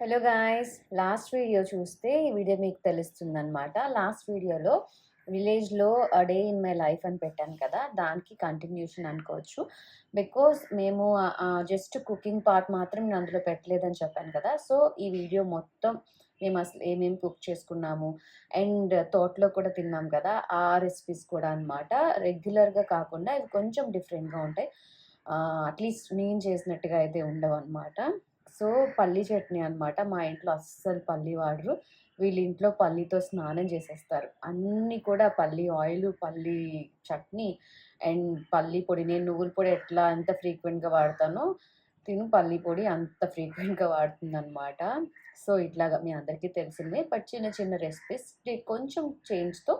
Hello guys last video చూస్తే ఈ video మీకు తెలుస్తుందన్నమాట. లాస్ట్ వీడియోలో విలేజ్లో డే ఇన్ మై లైఫ్ అని పెట్టాను కదా దానికి కంటిన్యూషన్ అనుకోవచ్చు. బికాస్ మేము జస్ట్ కుకింగ్ పార్ట్ మాత్రం నేను అందులో పెట్టలేదని చెప్పాను కదా సో ఈ వీడియో మొత్తం మేము అసలు ఏమేమి కుక్ చేసుకున్నాము అండ్ తోటలో కూడా తిన్నాం కదా ఆ రెసిపీస్ కూడా అనమాట రెగ్యులర్గా కాకుండా ఇవి కొంచెం డిఫరెంట్గా ఉంటాయి. అట్లీస్ట్ నేను చేసినట్టుగా అయితే ఉండవు అనమాట సో పల్లి చట్నీ అనమాట మా ఇంట్లో అస్సలు పల్లి వాడరు. వీళ్ళ ఇంట్లో పల్లితో స్నానం చేసేస్తారు. అన్నీ కూడా పల్లి ఆయిల్ పల్లి చట్నీ అండ్ పల్లి పొడి. నేను నువ్వుల పొడి ఎట్లా ఎంత ఫ్రీక్వెంట్గా వాడతానో తిను. పల్లి పొడి అంత ఫ్రీక్వెంట్గా వాడుతుందనమాట సో ఇట్లాగా మీ అందరికీ తెలిసిందే. బట్ చిన్న చిన్న రెసిపీస్ కొంచెం చేంజ్తో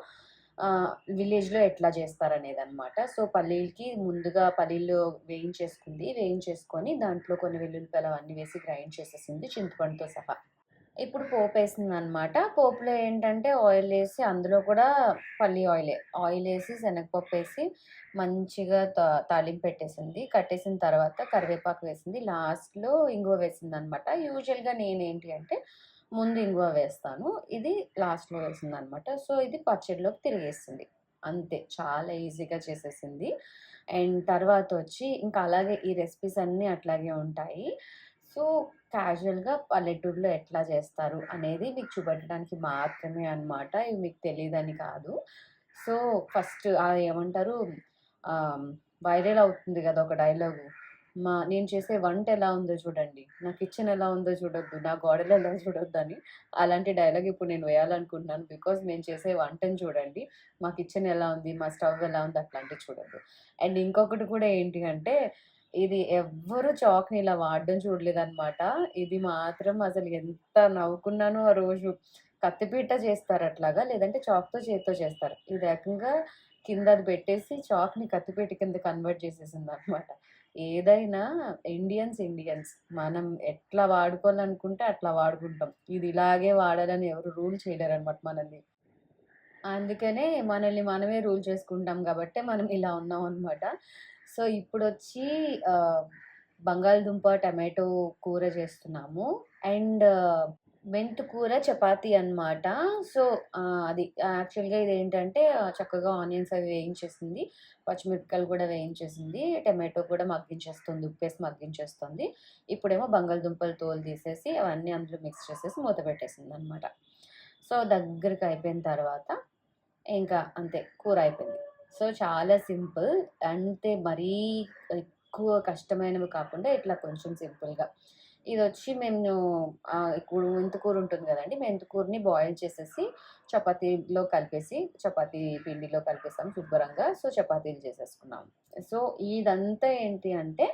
విలేజ్లో ఎట్లా చేస్తారనేది అనమాట సో పల్లీలకి ముందుగా పల్లీలు వేయించేసుకుంది. వేయించేసుకొని దాంట్లో కొన్ని వెల్లుల్లిపాయలు అవన్నీ వేసి గ్రైండ్ చేసేసింది చింతపండుతో సహా. ఇప్పుడు పోపు వేసింది అనమాట పోపులో ఏంటంటే ఆయిల్ వేసి అందులో కూడా పల్లి ఆయిలే ఆయిల్ వేసి శనగపప్పు వేసి మంచిగా తా తాలింపు పెట్టేసింది. కట్టేసిన తర్వాత కరివేపాకు వేసింది. లాస్ట్లో ఇంగువ వేసింది అనమాట యూజువల్గా నేనేంటి అంటే ముందు ఇంగువ వేస్తాను. ఇది లాస్ట్లో వేసింది అనమాట సో ఇది పచ్చడిలోకి తిరిగేస్తుంది అంతే. చాలా ఈజీగా చేసేసింది. అండ్ తర్వాత వచ్చి ఇంకా అలాగే ఈ రెసిపీస్ అన్నీ అట్లాగే ఉంటాయి. సో క్యాజువల్గా పల్లెటూరులో ఎట్లా చేస్తారు అనేది మీకు చూపెట్టడానికి మాత్రమే అనమాట ఇవి మీకు తెలియదని కాదు. సో ఫస్ట్ ఏమంటారు? వైరల్ అవుతుంది కదా ఒక డైలాగు. మా నేను చేసే వంట ఎలా ఉందో చూడండి. నా కిచెన్ ఎలా ఉందో చూడొద్దు నా గోడలు ఎలా చూడొద్దు అని అలాంటి డైలాగ్ ఇప్పుడు నేను వేయాలనుకుంటున్నాను. బికాజ్ మేము చేసే వంటని చూడండి మా కిచెన్ ఎలా ఉంది మా స్టవ్ ఎలా ఉంది అట్లాంటివి చూడొద్దు. అండ్ ఇంకొకటి కూడా ఏంటి అంటే ఇది ఎవ్వరు చాక్ని ఇలా వాడడం చూడలేదన్నమాట. ఇది మాత్రం అసలు ఎంత నవ్వుకున్నానో ఆ రోజు. కత్తిపీట చేస్తారు అట్లాగా లేదంటే చాక్తో చేతితో చేస్తారు. ఇది ఏకంగా కింద అది పెట్టేసి చాక్ని కత్తిపీట కింద కన్వర్ట్ చేసేసింది అనమాట ఏదైనా ఇండియన్స్ ఇండియన్స్. మనం ఎట్లా వాడుకోవాలనుకుంటే అట్లా వాడుకుంటాం. ఇది ఇలాగే వాడాలని ఎవరు రూల్ చేయలేరు అనమాట మనల్ని. అందుకనే మనల్ని మనమే రూల్ చేసుకుంటాం కాబట్టి మనం ఇలా ఉన్నాం అనమాట సో ఇప్పుడు వచ్చి బంగాళదుంప టమాటో కూర చేస్తున్నాము. అండ్ మెంతు కూర చపాతీ అనమాట సో అది యాక్చువల్గా ఇది ఏంటంటే చక్కగా ఆనియన్స్ అవి వేయించేసింది. పచ్చిమిరపకాయలు కూడా వేయించేసింది. టమాటో కూడా మగ్గించేస్తుంది. ఉప్పేసి మగ్గించేస్తుంది. ఇప్పుడేమో బంగాళదుంపలు తోలు తీసేసి అవన్నీ అందులో మిక్స్ చేసేసి మూత పెట్టేసింది అనమాట సో దగ్గరికి అయిపోయిన తర్వాత ఇంకా అంతే కూర అయిపోయింది. సో చాలా సింపుల్. అంతే మరీ ఎక్కువ కష్టమైనవి కాకుండా ఇట్లా కొంచెం సింపుల్గా. ఇది వచ్చి మేము ఇప్పుడు మెంతుకూర ఉంటుంది కదండి మెంతుకూరని బాయిల్ చేసేసి చపాతీలో కలిపేసి చపాతీ పిండిలో కలిపేస్తాం శుభ్రంగా. సో చపాతీలు చేసేసుకున్నాం. సో ఇదంతా ఏంటి అంటే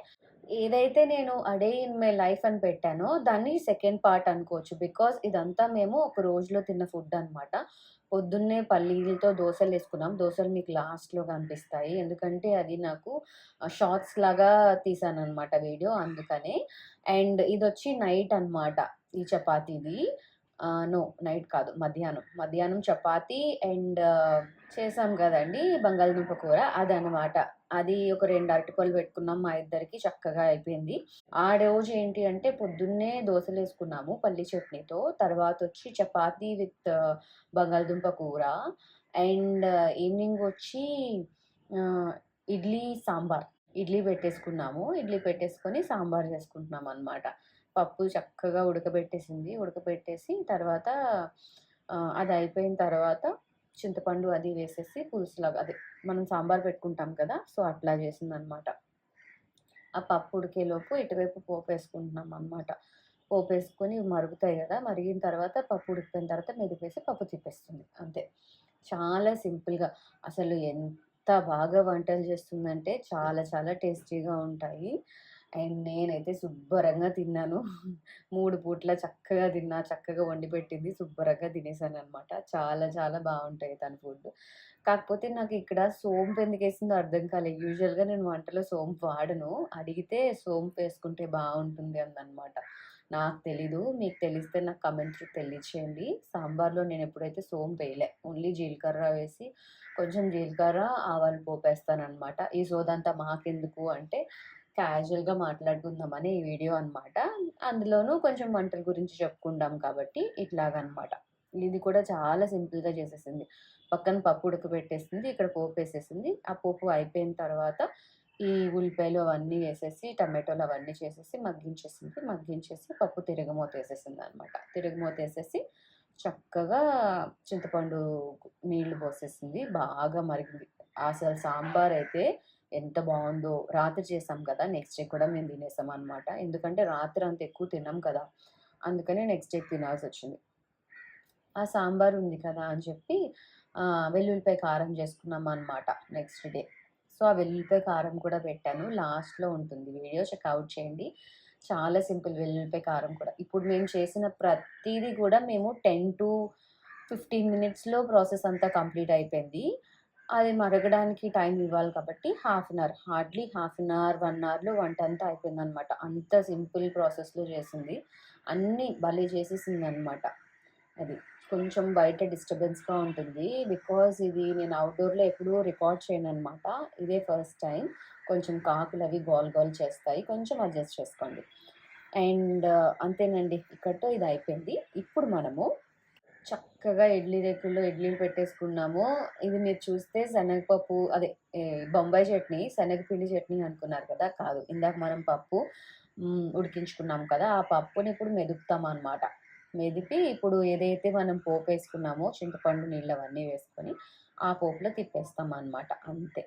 ఏదైతే నేను అడే ఇన్ మై లైఫ్ అని పెట్టానో దాన్ని సెకండ్ పార్ట్ అనుకోవచ్చు. బికాస్ ఇదంతా మేము ఒక రోజులో తిన్న ఫుడ్ అనమాట పొద్దున్నే పల్లీలతో దోశలు వేసుకున్నాం. దోశలు మీకు లాస్ట్లో కనిపిస్తాయి. ఎందుకంటే అది నాకు షార్ట్స్ లాగా తీసాను అనమాట వీడియో. అందుకనే అండ్ ఇది వచ్చి నైట్ అనమాట ఈ చపాతీది. నో నైట్ కాదు మధ్యాహ్నం. మధ్యాహ్నం చపాతీ అండ్ చేసాం కదండి బంగాళదుంప కూర అదనమాట అది ఒక రెండు అరటిపళ్ళు పెట్టుకున్నాం మా ఇద్దరికి చక్కగా అయిపోయింది. ఆ రోజు ఏంటి అంటే పొద్దున్నే దోశలు వేసుకున్నాము పల్లి చట్నీతో. తర్వాత వచ్చి చపాతీ విత్ బంగాళదుంప కూర అండ్ ఈవినింగ్ వచ్చి ఇడ్లీ సాంబార్. ఇడ్లీ పెట్టేసుకున్నాము. ఇడ్లీ పెట్టేసుకొని సాంబార్ చేసుకుంటున్నాం అనమాట పప్పు చక్కగా ఉడకబెట్టేసింది. ఉడకబెట్టేసి తర్వాత అది అయిపోయిన తర్వాత చింతపండు అది వేసేసి పులుసులాగా అదే మనం సాంబార్ పెట్టుకుంటాం కదా సో అట్లా చేసిందనమాట ఆ పప్పు ఉడికేలోపు ఇటువైపు పోపు వేసుకుంటున్నాం అనమాట పోపు వేసుకొని మరుగుతాయి కదా మరిగిన తర్వాత పప్పు ఉడికిపోయిన తర్వాత మెదిపేసి పప్పు తిప్పేస్తుంది. అంతే. చాలా సింపుల్గా. అసలు ఎంత బాగా వంటలు చేస్తుందంటే చాలా చాలా టేస్టీగా ఉంటాయి. అండ్ నేనైతే శుభ్రంగా తిన్నాను. మూడు పూట్ల చక్కగా తిన్నా చక్కగా వండి పెట్టింది శుభ్రంగా తినేసాను అనమాట చాలా చాలా బాగుంటాయి తన ఫుడ్. కాకపోతే నాకు ఇక్కడ సోంపు ఎందుకు వేసిందో అర్థం కాలేదు యూజువల్గా నేను వంటలో సోంపు వాడను. అడిగితే సోంపు వేసుకుంటే బాగుంటుంది అందనమాట నాకు తెలీదు మీకు తెలిస్తే నాకు కమెంట్ తెలియచేయండి సాంబార్లో నేను ఎప్పుడైతే సోంపు వేయలే ఓన్లీ జీలకర్ర వేసి కొంచెం జీలకర్ర ఆవాలు పోపేస్తానమాట అనమాట ఈ సోదంతా మాకెందుకు అంటే క్యాజువల్‌గా మాట్లాడుకుందామని ఈ వీడియో అనమాట. అందులోనూ కొంచెం వంటల గురించి చెప్పుకుంటాం కాబట్టి ఇట్లాగనమాట. ఇది కూడా చాలా సింపుల్‌గా చేసేసింది. పక్కన పప్పు ఉడకబెట్టేసింది. ఇక్కడ పోపు వేసేసింది ఆ పోపు అయిపోయిన తర్వాత ఈ ఉల్లిపాయలు అవన్నీ వేసేసి, టమాటోలు అవన్నీ చేసేసి మగ్గించేసింది. మగ్గించేసి పప్పు తిరగమూత వేసేసింది అనమాట తిరగమూత వేసేసి చక్కగా చింతపండు నీళ్ళు పోసేసింది. బాగా మరిగింది. అసలు సాంబార్ అయితే ఎంత బాగుందో రాత్రి చేసాం కదా! నెక్స్ట్ డే కూడా మేము తినేసామనమాట. ఎందుకంటే రాత్రి అంత ఎక్కువ తిన్నాం కదా! అందుకని నెక్స్ట్ డే తినాల్సొచ్చింది. ఆ సాంబార్ ఉంది కదా! అని చెప్పి వెల్లుల్లిపాయ కారం చేసుకున్నామనమాట నెక్స్ట్ డే. సో, ఆ వెల్లుల్లిపాయ కారం కూడా పెట్టాను. లాస్ట్‌లో ఉంటుంది వీడియో చెక్అవుట్ చేయండి. చాలా సింపుల్ వెల్లుల్లిపాయ కారం కూడా. ఇప్పుడు మేము చేసిన ప్రతిదీ కూడా మేము 10-15 మినిట్స్‌లో ప్రాసెస్ అంతా కంప్లీట్ అయిపోయింది. అది మరగడానికి టైం ఇవ్వాలి కాబట్టి half an hour hardly half an hour, one అవర్‌లో వంట అంతా అయిపోయిందనమాట. అంత సింపుల్ ప్రాసెస్‌లో చేసింది. అన్నీ భలే చేసేసింది అనమాట అది. కొంచెం బయట డిస్టర్బెన్స్‌గా ఉంటుంది. బికాజ్ ఇది నేను అవుట్‌డోర్‌లో ఎప్పుడూ రికార్డ్ చేయను అనమాట ఇదే ఫస్ట్ టైం కొంచెం కాకులవి గోల్ గోల్ చేస్తాయి. కొంచెం అడ్జస్ట్ చేసుకోండి. అండ్ అంతేనండి. ఇక్కడతో ఇది అయిపోయింది. ఇప్పుడు మనము చక్కగా ఇడ్లీ రేకుల్లో ఇడ్లీలు పెట్టేసుకున్నాము. ఇది మీరు చూస్తే శనగపప్పు అదే బొంబాయి చట్నీ, శనగపిండి చట్నీ అనుకున్నారు కదా! కాదు. ఇందాక మనం పప్పు ఉడికించుకున్నాం కదా! ఆ పప్పుని ఇప్పుడు మెదుపుతామనమాట. మెదిపి ఇప్పుడు ఏదైతే మనం పోపు వేసుకున్నామో చింతపండు నీళ్ళు అవన్నీ వేసుకొని, ఆ పోపులో తిప్పేస్తామనమాట. అంతే.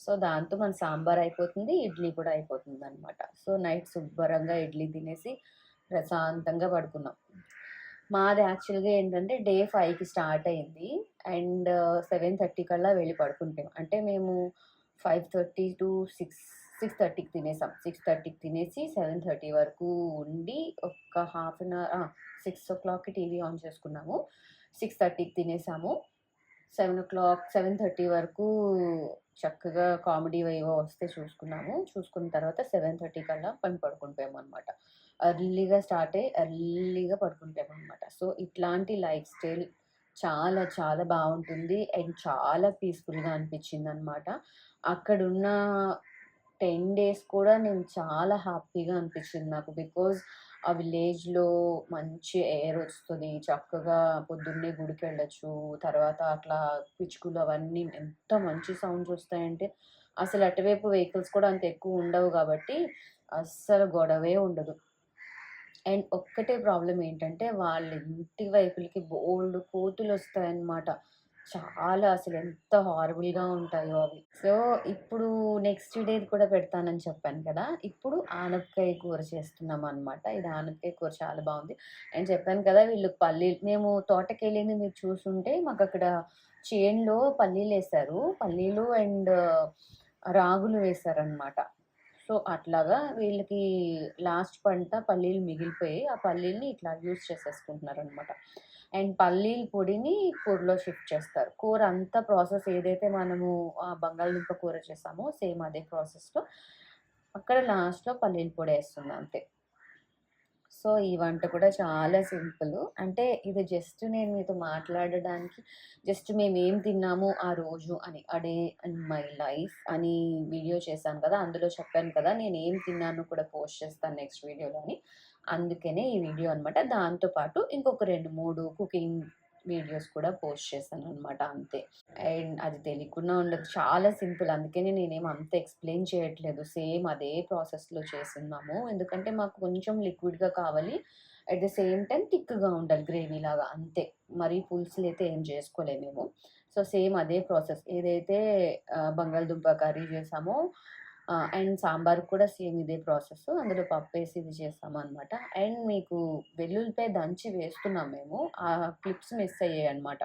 సో, దాంతో మన సాంబార్ అయిపోతుంది. ఇడ్లీ కూడా అయిపోతుంది అనమాట సో, నైట్ శుభ్రంగా ఇడ్లీ తినేసి ప్రశాంతంగా పడుకున్నాం. మాది యాక్చువల్‌గా ఏంటంటే డే ఫైవ్కి స్టార్ట్ అయింది. అండ్ 7:30 కల్లా వెళ్ళి పడుకుంటాం. అంటే మేము five thirty two six six థర్టీకి తినేసాం సిక్స్ థర్టీకి తినేసి 7:30 వరకు ఉండి ఒక హాఫ్ అన్ అవర్ ఆ! 6:00కి టీవీ ఆన్ చేసుకున్నాము. 6:30కి తినేసాము. 7:00 7:30 వరకు చక్కగా కామెడీ వైవో వస్తే చూసుకున్నాము. చూసుకున్న తర్వాత 7:30 కల్లా పని పడుకుండిపోయామనమాట. ఎర్లీగా స్టార్ట్ అయ్యి ఎర్లీగా అనమాట సో, ఇట్లాంటి లైఫ్ స్టైల్ చాలా చాలా బాగుంటుంది అండ్ చాలా పీస్‌ఫుల్‌గా అనిపించిందనమాట. అక్కడున్న 10 డేస్ కూడా నేను చాలా హ్యాపీగా అనిపించింది నాకు. బికాజ్ ఆ విలేజ్‌లో మంచి ఎయిర్ వస్తుంది చక్కగా పొద్దున్నే గుడికెళ్ళొచ్చు. తర్వాత అట్లా పిచ్చుకలు అవన్నీ ఎంత మంచి సౌండ్స్ వస్తాయంటే అసలు అటువైపు వెహికల్స్ కూడా అంత ఎక్కువ ఉండవు కాబట్టి అస్సలు గొడవే ఉండదు. అండ్ ఒక్కటే ప్రాబ్లం ఏంటంటే వాళ్ళ ఇంటి వైపులకి కోతులు కోతులొస్తాయన్నమాట. చాలా అసలు ఎంత హారబుల్‌గా ఉంటాయో అవి. సో, ఇప్పుడు నెక్స్ట్ డేది కూడా పెడతానని చెప్పాను కదా! ఇప్పుడు ఆనపకాయ కూర చేస్తున్నాం అనమాట ఇది ఆనపకాయ కూర చాలా బాగుంది అండ్ చెప్పాను కదా! వీళ్ళు పల్లీలు మేము తోటకెళ్ళింది మీరు చూసుంటే మాకు చేనులో చేన్లో పల్లీలు అండ్ రాగులు వేశారనమాట. సో, అట్లాగా వీళ్ళకి లాస్ట్ పంట పల్లీలు మిగిలిపోయి ఆ పల్లీలని ఇట్లా యూజ్ చేసేసుకుంటున్నారనమాట. అండ్ పల్లీల పొడిని కూరలో షిఫ్ట్ చేస్తారు. కూర అంతా ప్రాసెస్ ఏదైతే మనము బంగాళదుంప కూర చేసామో సేమ్ అదే ప్రాసెస్‌లో అక్కడ లాస్ట్‌లో పల్లీల పొడి వేస్తుంది అంతే. సో, ఈ వంట కూడా చాలా సింపుల్ అంటే ఇది జస్ట్ నేను మీతో మాట్లాడడానికి జస్ట్ మేము ఏం తిన్నాము ఆ రోజు అని, a day and my life అని వీడియో చేశాను కదా! అందులో చెప్పాను కదా! నేను ఏం తిన్నాను కూడా పోస్ట్ చేస్తాను నెక్స్ట్ వీడియోలో అని. అందుకనే ఈ వీడియో అనమాట. దాంతో పాటు ఇంకొక 2, 3 కుకింగ్ వీడియోస్ కూడా పోస్ట్ చేశాను అనమాట అంతే. అండ్ అది తెలియకుండా ఉండదు. చాలా సింపుల్. అందుకనే నేనేం అంత ఎక్స్‌ప్లెయిన్ చేయట్లేదు. సేమ్ అదే ప్రాసెస్‌లో చేస్తున్నాము ఎందుకంటే మాకు కొంచెం లిక్విడ్‌గా కావాలి. అట్ ద సేమ్ టైం థిక్‌గా ఉండాలి గ్రేవీలాగా అంతే. మరీ పులుసులు అయితే ఏం చేసుకోలేము మేము. సో, సేమ్ అదే ప్రాసెస్. ఏదైతే బంగాళదుంప కర్రీ చేసామో అండ్ సాంబార్ కూడా సేమ్ ఇదే ప్రాసెస్. అందులో పప్పు వేసి ఇది చేస్తాము అనమాట అండ్ మీకు వెల్లుల్లిపాయ దంచి వేస్తున్నాం మేము. ఆ క్లిప్స్ మిస్ అయ్యాయి అనమాట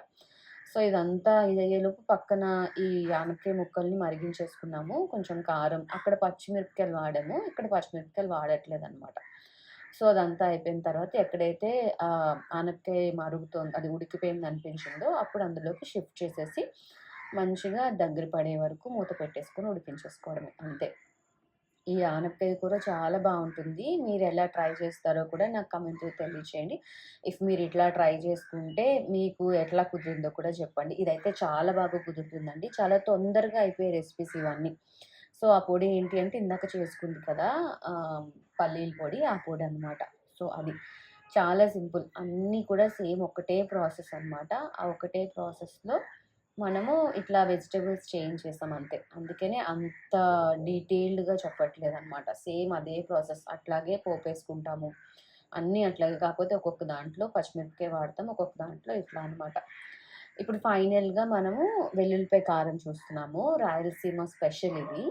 సో, ఇదంతా ఇదయ్యేలోపు పక్కన ఈ యానక్కాయ ముక్కల్ని మరిగించేసుకున్నాము. కొంచెం కారం అక్కడ పచ్చిమిరపకాయలు వాడాము. ఇక్కడ పచ్చిమిరపకాయలు వాడట్లేదు అనమాట సో, అదంతా అయిపోయిన తర్వాత ఎక్కడైతే ఆహ్, ఆనపకాయ మరుగుతోంది అది ఉడికిపోయింది అనిపించిందో అప్పుడు అందులోకి షిఫ్ట్ చేసేసి మంచిగా దగ్గర పడే వరకు మూత పెట్టేసుకొని ఉడికించేసుకోవడమే అంతే. ఈ ఆనపకాయ కూర చాలా బావుంటుంది. మీరెలా ట్రై చేస్తారో కూడా నాకు కమెంట్ తెలియచేయండి. ఇఫ్ మీరు ఇట్లా ట్రై చేసుకుంటే మీకు ఎట్లా కుదిరిందో కూడా చెప్పండి. ఇదైతే చాలా బాగా కుదురుతుందండి. చాలా తొందరగా అయిపోయే రెసిపీస్ ఇవన్నీ. సో ఆ పొడి ఏంటి అంటే ఇందాక చేసుకుంది కదా పల్లీల పొడి ఆ పొడి అనమాట సో అది చాలా సింపుల్ అన్నీ కూడా సేమ్ ఒకటే ప్రాసెస్ అన్నమాట ఆ ఒకటే ప్రాసెస్లో మనము ఇట్లా వెజిటేబుల్స్ చేంజ్ చేస్తాం అంతే. అందుకనే అంత డీటెయిల్డ్గా చెప్పట్లేదు అనమాట సేమ్ అదే ప్రాసెస్ అట్లాగే పోపేసుకుంటాము. అన్నీ అట్లాగే కాకపోతే ఒక్కొక్క దాంట్లో పచ్చిమిరపకాయ వాడతాం ఒక్కొక్క దాంట్లో ఇట్లా అనమాట ఇప్పుడు ఫైనల్గా మనము వెల్లుల్లిపాయ కారం చూస్తున్నాము. రాయలసీమ స్పెషల్ ఇది.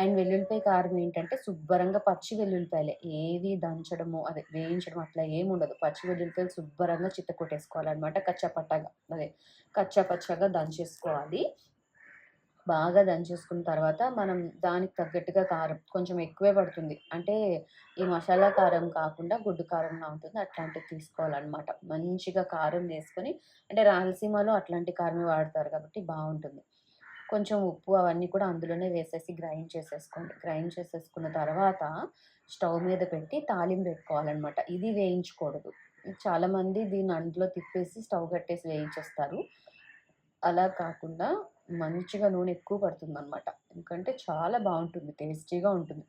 అండ్ వెల్లుల్లిపాయ కారం ఏంటంటే శుభ్రంగా పచ్చి వెల్లుల్లిపాయలే. ఏవి దంచడము అదే వేయించడం అట్లా ఏమి ఉండదు. పచ్చి వెల్లుల్లిపాయలు శుభ్రంగా చిత్త కొట్టేసుకోవాలన్నమాట కచ్చా అదే కచ్చా పచ్చగా దంచేసుకోవాలి. బాగా దంచేసుకున్న తర్వాత మనం దానికి తగ్గట్టుగా కారం కొంచెం ఎక్కువే పడుతుంది. అంటే ఈ మసాలా కారం కాకుండా గుడ్డు కారంలా ఉంటుంది. అట్లాంటివి తీసుకోవాలన్నమాట. మంచిగా కారం వేసుకొని అంటే రాయలసీమలో అట్లాంటి కారమే వాడతారు కాబట్టి బాగుంటుంది. కొంచెం ఉప్పు అవన్నీ కూడా అందులోనే వేసేసి గ్రైండ్ చేసేసుకోండి. గ్రైండ్ చేసేసుకున్న తర్వాత స్టవ్ మీద పెట్టి తాలింపు పెట్టుకోవాలన్నమాట. ఇది వేయించకూడదు. చాలామంది దీన్ని అందులో తిప్పేసి స్టవ్ కట్టేసి వేయించేస్తారు. అలా కాకుండా మంచిగా నూనె ఎక్కువ పడుతుంది అనమాట ఎందుకంటే చాలా బాగుంటుంది టేస్టీగా ఉంటుంది.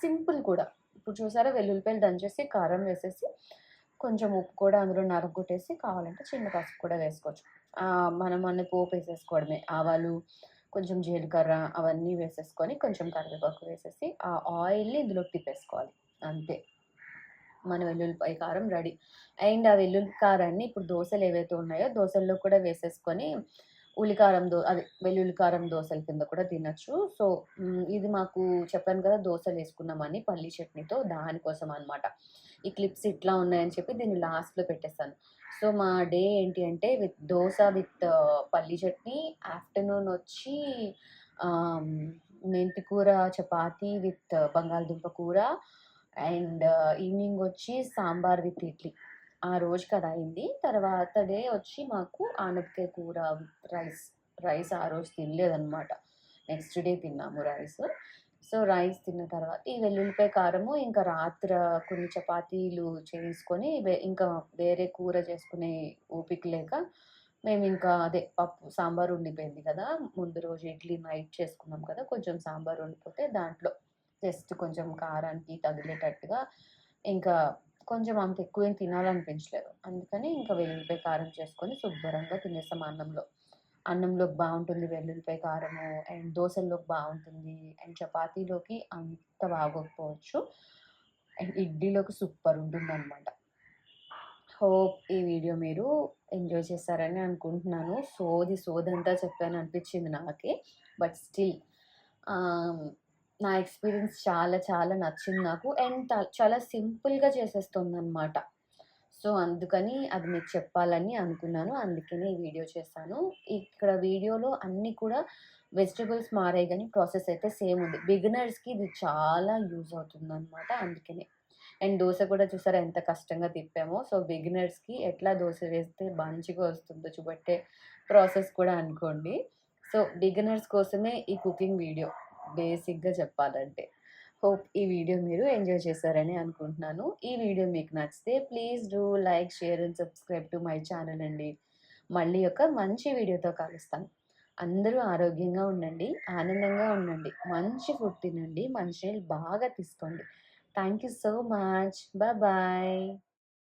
సింపుల్ కూడా. ఇప్పుడు చూసారా వెల్లుల్లిపాయలు దంచేసి కారం వేసేసి కొంచెం ఉప్పు కూడా అందులో నరగొట్టేసి కావాలంటే చిన్న పసుపు కూడా వేసుకోవచ్చు. మనం అన్ని పోపు వేసేసుకోవడమే. ఆవాలు కొంచెం జీలకర్ర అవన్నీ వేసేసుకొని కొంచెం కరివేపాకు వేసేసి ఆ ఆయిల్ని ఇందులోకి తిప్పేసుకోవాలి. అంతే. మన వెల్లుల్లిపాయ కారం రెడీ. అండ్ ఆ వెల్లుల్లి కారాన్ని ఇప్పుడు దోశలు ఏవైతే ఉన్నాయో దోశల్లో కూడా వేసేసుకొని ఉల్లికారం దో అదే వెల్లుల్లి కారం దోశల కింద కూడా తినచ్చు. సో ఇది మాకు చెప్పాను కదా దోశలు వేసుకున్నామని పల్లి చట్నీతో దానికోసం అనమాట ఈ క్లిప్స్ ఇట్లా ఉన్నాయని చెప్పి దీన్ని లాస్ట్లో పెట్టేస్తాను. సో మా డే ఏంటి అంటే విత్ దోశ విత్ పల్లి చట్నీ ఆఫ్టర్నూన్ వచ్చి మెంతి కూర చపాతి విత్ బంగాళదుంప కూర అండ్ ఈవినింగ్ వచ్చి సాంబార్ విత్ ఇడ్లీ. ఆ రోజుకి అది అయింది. తర్వాత డే వచ్చి మాకు ఆనపకాయ కూర విత్ రైస్ రైస్ ఆ రోజు తినలేదన్నమాట. నెక్స్ట్ డే తిన్నాము రైస్. సో రైస్ తిన్న తర్వాత ఈ వెల్లుల్లిపాయ కారము ఇంకా రాత్ర కొన్ని చపాతీలు చేసుకొని వే- ఇంకా వేరే కూర చేసుకునే ఓపిక లేక మేము ఇంకా అదే పప్పు సాంబార్ ఉండిపోయింది కదా. ముందు రోజు ఇడ్లీ నైట్ చేసుకున్నాం కదా. కొంచెం సాంబార్ ఉండిపోతే దాంట్లో జస్ట్ కొంచెం కారానికి తగిలేటట్టుగా ఇంకా కొంచెం అంత ఎక్కువ ఏం తినాలనిపించలేదు. అందుకని ఇంకా వెల్లుల్లిపాయ కారం చేసుకొని శుభ్రంగా తినేస్తాం అన్నంలో. అన్నంలోకి బాగుంటుంది వెల్లుల్లిపాయ కారము అండ్ దోశల్లోకి బాగుంటుంది అండ్ చపాతీలోకి అంత బాగోకపోవచ్చు. అండ్ ఇడ్లీలోకి సూపర్ ఉంటుంది అనమాట హోప్ ఈ వీడియో మీరు ఎంజాయ్ చేస్తారని అనుకుంటున్నాను. సోది సోదంతా చెప్పాను అనిపించింది నాకే బట్ స్టిల్ నా ఎక్స్పీరియన్స్ చాలా చాలా నచ్చింది నాకు. అండ్ చాలా సింపుల్గా చేసేస్తుంది అనమాట సో అందుకని అది మీకు చెప్పాలని అనుకున్నాను. అందుకనే ఈ వీడియో చేశాను. ఇక్కడ వీడియోలో అన్నీ కూడా వెజిటబుల్స్ మారాయి కానీ ప్రాసెస్ అయితే సేమ్ ఉంది. బిగినర్స్కి ఇది చాలా యూజ్ అవుతుంది అనమాట అందుకనే. అండ్ దోశ కూడా చూసారా ఎంత కష్టంగా తిప్పామో. సో బిగినర్స్కి ఎట్లా దోశ వేస్తే మంచిగా వస్తుందో చూపట్టే ప్రాసెస్ కూడా అనుకోండి. సో బిగినర్స్ కోసమే ఈ కుకింగ్ వీడియో. బేసిక్గా చెప్పాలంటే. హోప్ ఈ వీడియో మీరు ఎంజాయ్ చేశారని అనుకుంటున్నాను. ఈ వీడియో మీకు నచ్చితే please do like share and subscribe to my channel అండి. మళ్ళీ ఒక మంచి వీడియోతో కలుస్తాను అందరూ ఆరోగ్యంగా ఉండండి ఆనందంగా ఉండండి మంచి ఫుడ్ తినండి మంచి నీళ్ళు బాగా తీసుకోండి. Thank you so much. Bye.